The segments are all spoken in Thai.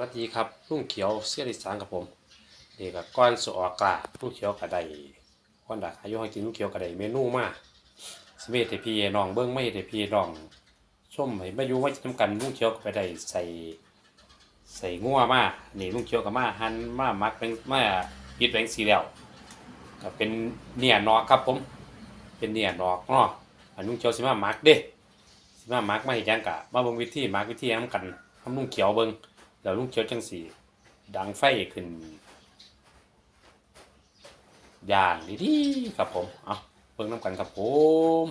วัสดีครับลุงเขียวเสียดิสานกับผมเด็กก้อนสออกกลาลุงเขียวกระไดก้อนดักอายุให้กินลุงเขียวกระไดเมนูมากสเวทให้พี่น้องเบิ้งไม่ให้พี่น้องชมให้มายู่มาทำกันลุงเขียวก็ไปไดใส่ ใส่งัวมากนี่ลุงเขียวกับมาหันมามักเป็นมาปิดแบงสีแล้วก็เป็นเนี่ยนอกครับผม เป็นเนี่ยนอกเนาะอันลุงเขียวสิมามักเด้สิมามักมาเฮ็ดหยังกะมาเบิ่งวิธีมักวิธีนํกันทำลุงเขียวเบิ่ง แล้วลุงเขียวจังสีดังไฟขึ้นอย่างดีๆครับผมเอาเบิ่งน้ำกันครับผม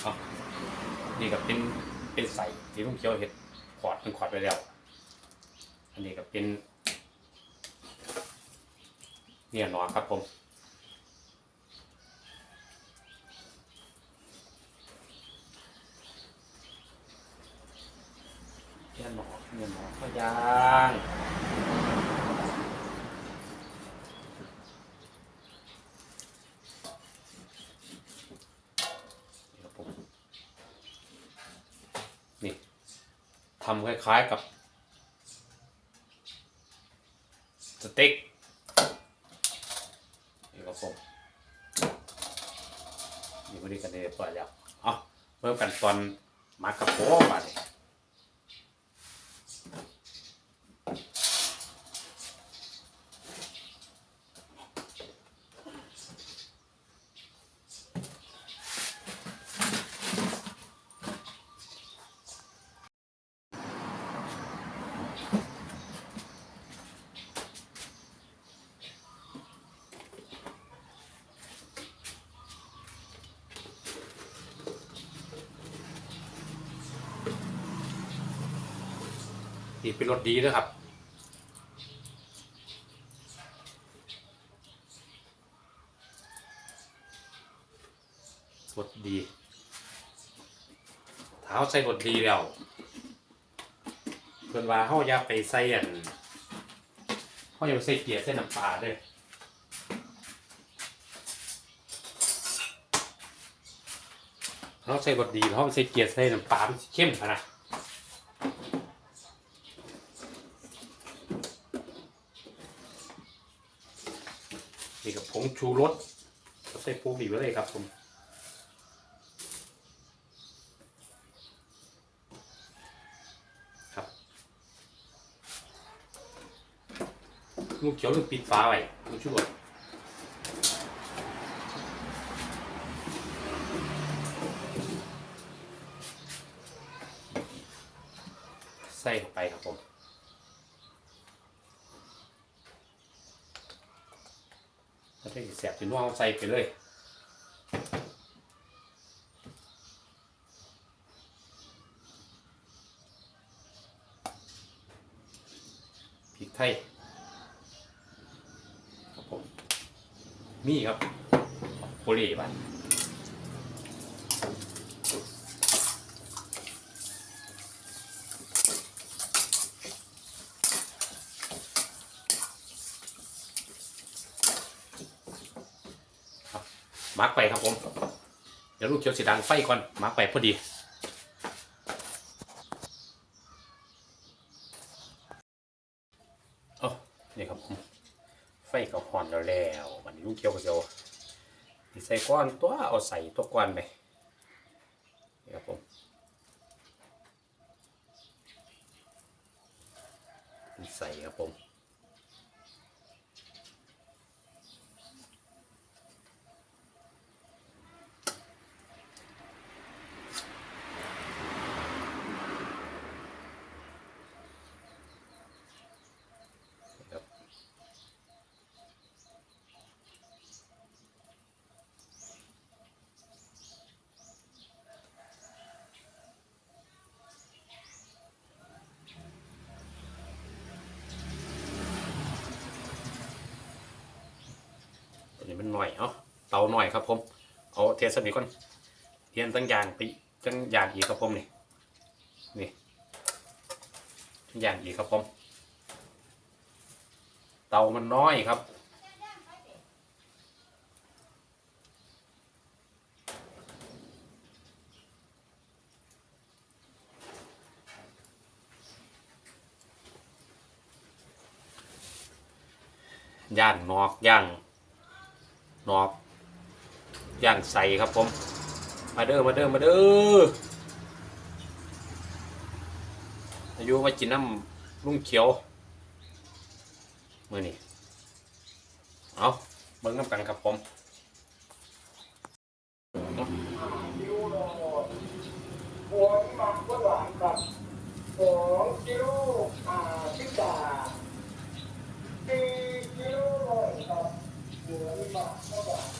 เอานี่ก็เป็นเป็นใสที่ลุงเขียวเห็ดขอดเป็นขอดไปแล้ว อันนี้ก็เป็น เนี่ยหนอครับผม เนี่ยหนอเนี่ยหนอนข้าวยางนี่ครับผมนี่ทำคล้ายๆกับ สเต็กนี่ครับผมนี่พอดีกันเลยเปิดแล้ว เอาเริ่มกันตอนมากับโป้มาเลย นี่เป็นรถดีด้วครับรถดีเท้าใส่รถดีแล้วเพิ่นว่าเฮาอย่าไปใส่อันเฮาอย่าไปใส่เกียร์ใส่น้ำปลาด้อเฮาใส่รถดีเฮาใส่เกียร์ใส่น้ำปลาเข้มขนาด นี่กับผงชูรสใส่ปูบีบไว้เลยครับผมครับลูกเขียวลูกปิดฟ้าไว้ผงชูรสใส่เข้าไปครับผม ถ้าได้แสบถึงว่อาใส่ไปเลย พริกไทยครับผม มีครับโคเรบ้าน มาร์กไปครับผม เดี๋ยวลูกเขียวสีดังไฟก่อนมาร์กไปพอดีโอ้นี่ครับผมไฟกับหอนแล้วแล้ววันนี้ลูกเขียวก็จะเจียวใส่ก้อนตัวเอาใส่ตัวก้อนไป มันหน่อยเนาะเตาหน่อยครับผมเอาเทสนิก่อนเทียนตั้งอย่างไปตั้งอย่างอีกครับผมนี่นี่ตั้งอย่างอีกครับผมเตามันน้อยครับย่างนอกย่าง นอกย่างใส่ครับผม มาเด้อมาเด้อมาเด้ออายุมากินน้ำลุงเขียวมือนี่เอาเบิ่งน้ำกันครับผมสองกิโลอ่าพิซซ่าสี่กิโลร้อยครับ หัวหมั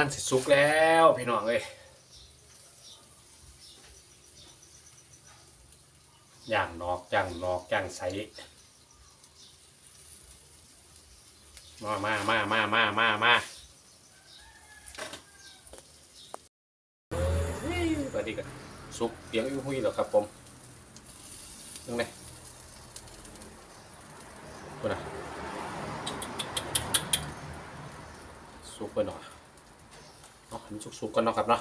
ลังสิสุกแล้วพี่น้องเอ้ยย่างนอกย่างนอกย่างใสมามามามามามามาสวัสดีกันสุกเสียงอุ้ยหุ้ยเหรอครับผมยังไงคุณนะสุกไปหน่อย เนาะให้มันสุกๆกันเนาะครับเนาะ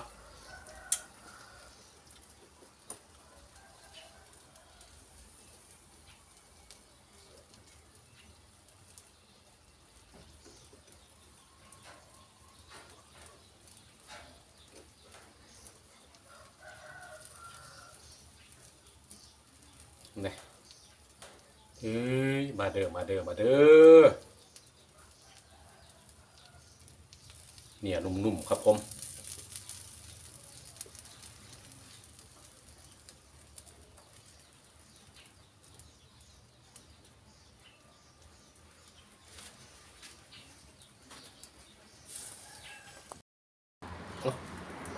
นี่เฮ้ยมาเด้อมาเด้อมาเด้อเนุ่มๆครับผม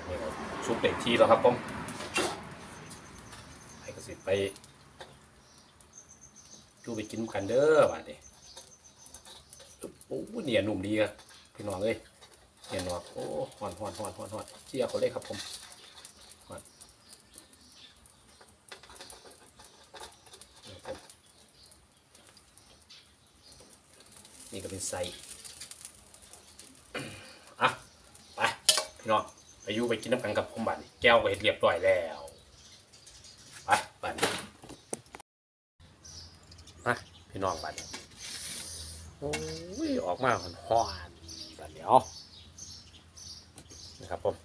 นี่ครับซุปเด็กทีแล้วครับผมให้กระสิไปดูไปกินกันเด้อบัดนี้โอ้เนี่ยหนุ่มดีครับพี่น้องเอ้ย เนี่ยหนวดโอ้หอนหอนหอนหอนหอนเจียเขาเลยครับผมหอนนี่ครับนี่ก็เป็นไส้อะ ไปพี่น้องไปอยู่ไปกินน้ำกันกับผมบัดนี้แก้วก็เห็ดเรียบร้อยแล้วไปบัดนี้มาพี่น้องบัดนี้โอ้ย ออกมาหอนหอนเอานะครับผม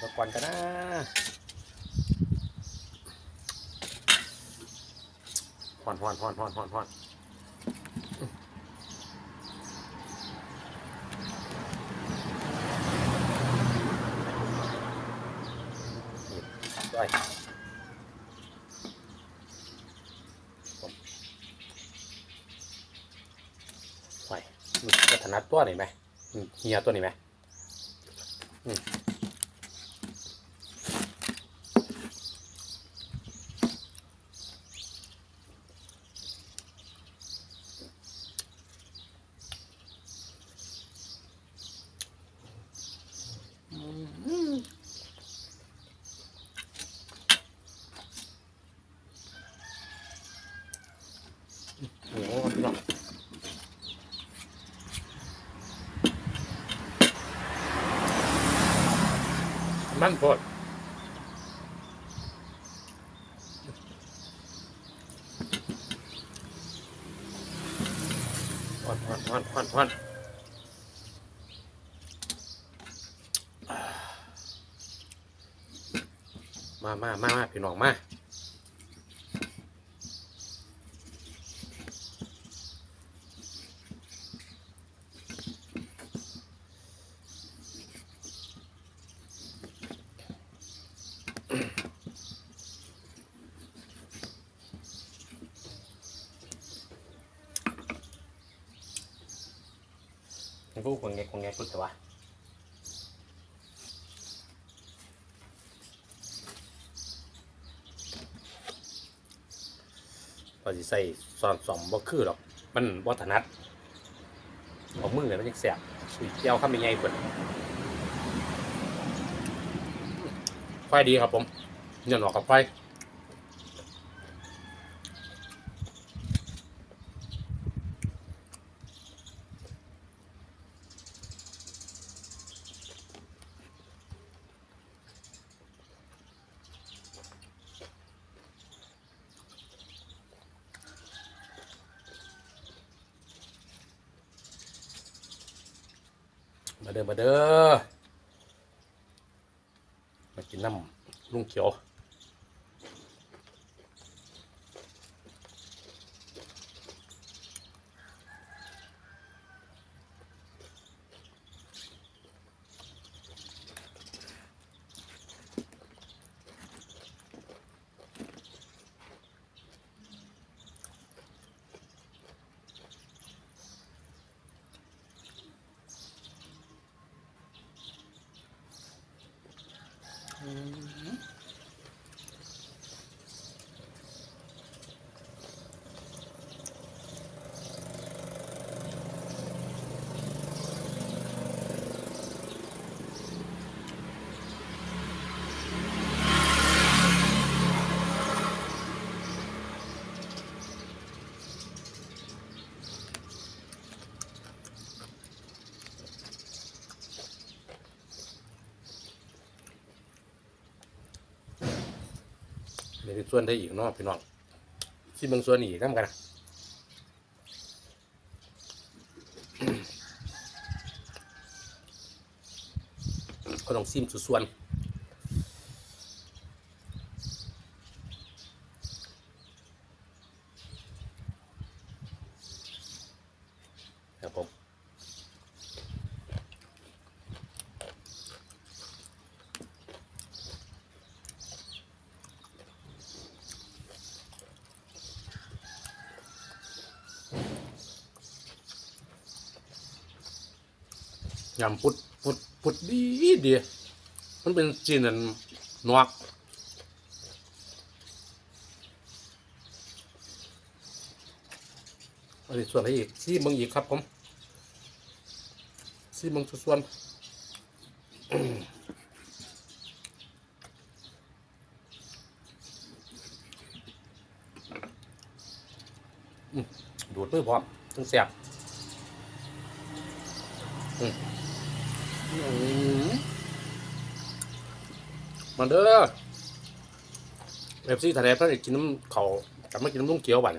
เอาใส่มาก่อนกันนะฮอนฮอนฮอนฮอนฮอนฮอนนี่ด้วยผมไว้มันจะถนัดตัวนี่ไหมเฮียตัวนี้ไหมอืมโอ้โหพี่น้อง มันโพดฮอนฮอนฮอนฮอนฮอนมามามามาพี่น้องมา มันกูคงแงคงแงกุดแต่ว่าพอสิใส่ซอนสอมบ่คือหรอก มันบ่ถนัดเอามือเลยมันยังแสบอุ้ยเจียวข้ามยังไงเปิดไฟดีครับผมเงินออกกับไฟ มาเด้อมาเด้อมากินน้ำลุงเขียว เดี๋ยวส่วนได้อีกเนาะพี่น้องที่เมืองส่วนอีกน้ำกันนะก็ต้องซิมสุดส่วน ยำพุดพุดพุดดีดีมันเป็นจีนันนวกอันนี้ส่วนอะไรอีกซี่เมืองอีกครับผมซี่เมืองส่วนดูดมือพร้อมต้องเสียบอืม มาเด้อเอฟซีทะเลพระเอกกินน้ำเขาแต่ไม่กินน้ำลุงเกี๊ยวบัน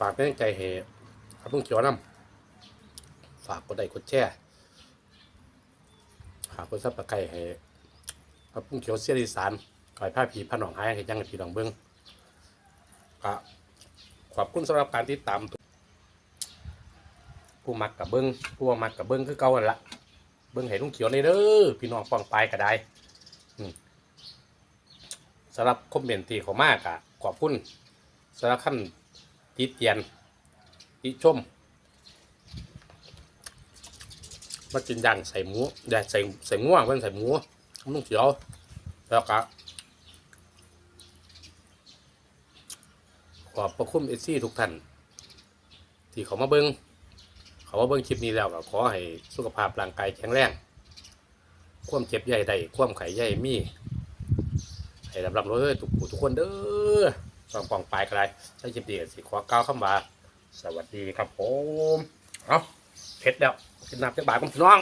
ฝากแม่งใจเหตุ ครับลุงเขียวนํฝากกดไลค์กดแชร์ฝากกดซับสไครต์ให้ครับลุงเขียวเสียดีสานก่อยผ้าผีผ้าหนองหายให้ยังให้พี่น้องเบิ้งก็ขอบคุณสำหรับการติดตามผู้มักกับเบิ้งผู้มักกับเบิ้งคือเก่าหั่นละเบิ้งให้ลุงเขียวในเด้อพี่น้องป้องปก็ได้สำหรับคอมเมนต์ที่เขามากอะขอบคุณสำหรับขั้นติดเตียน ติชมมากินย่างใส่หมูอย่าใส่ใส่ง่วงเพื่อนใส่หมูลุงเขียวแล้วก็ขอบพระคุณเอซี่ทุกท่านที่เขามาเบิงเขามาเบิ้งคลิปนี้แล้วก็ขอให้สุขภาพร่างกายแข็งแรงความเจ็บใหญ่ใดความไข้ใหญ่มีให้ลำลำเลยทุกผู้ทุกคนเด้อฟังปองปลายกันเลยใช้คลิปนี้ก็สิขอก้าวเข้ามา สวัสดีครับผมเอาเผ็ดแล้วกินน้ำจากบาทกับพี่น้อง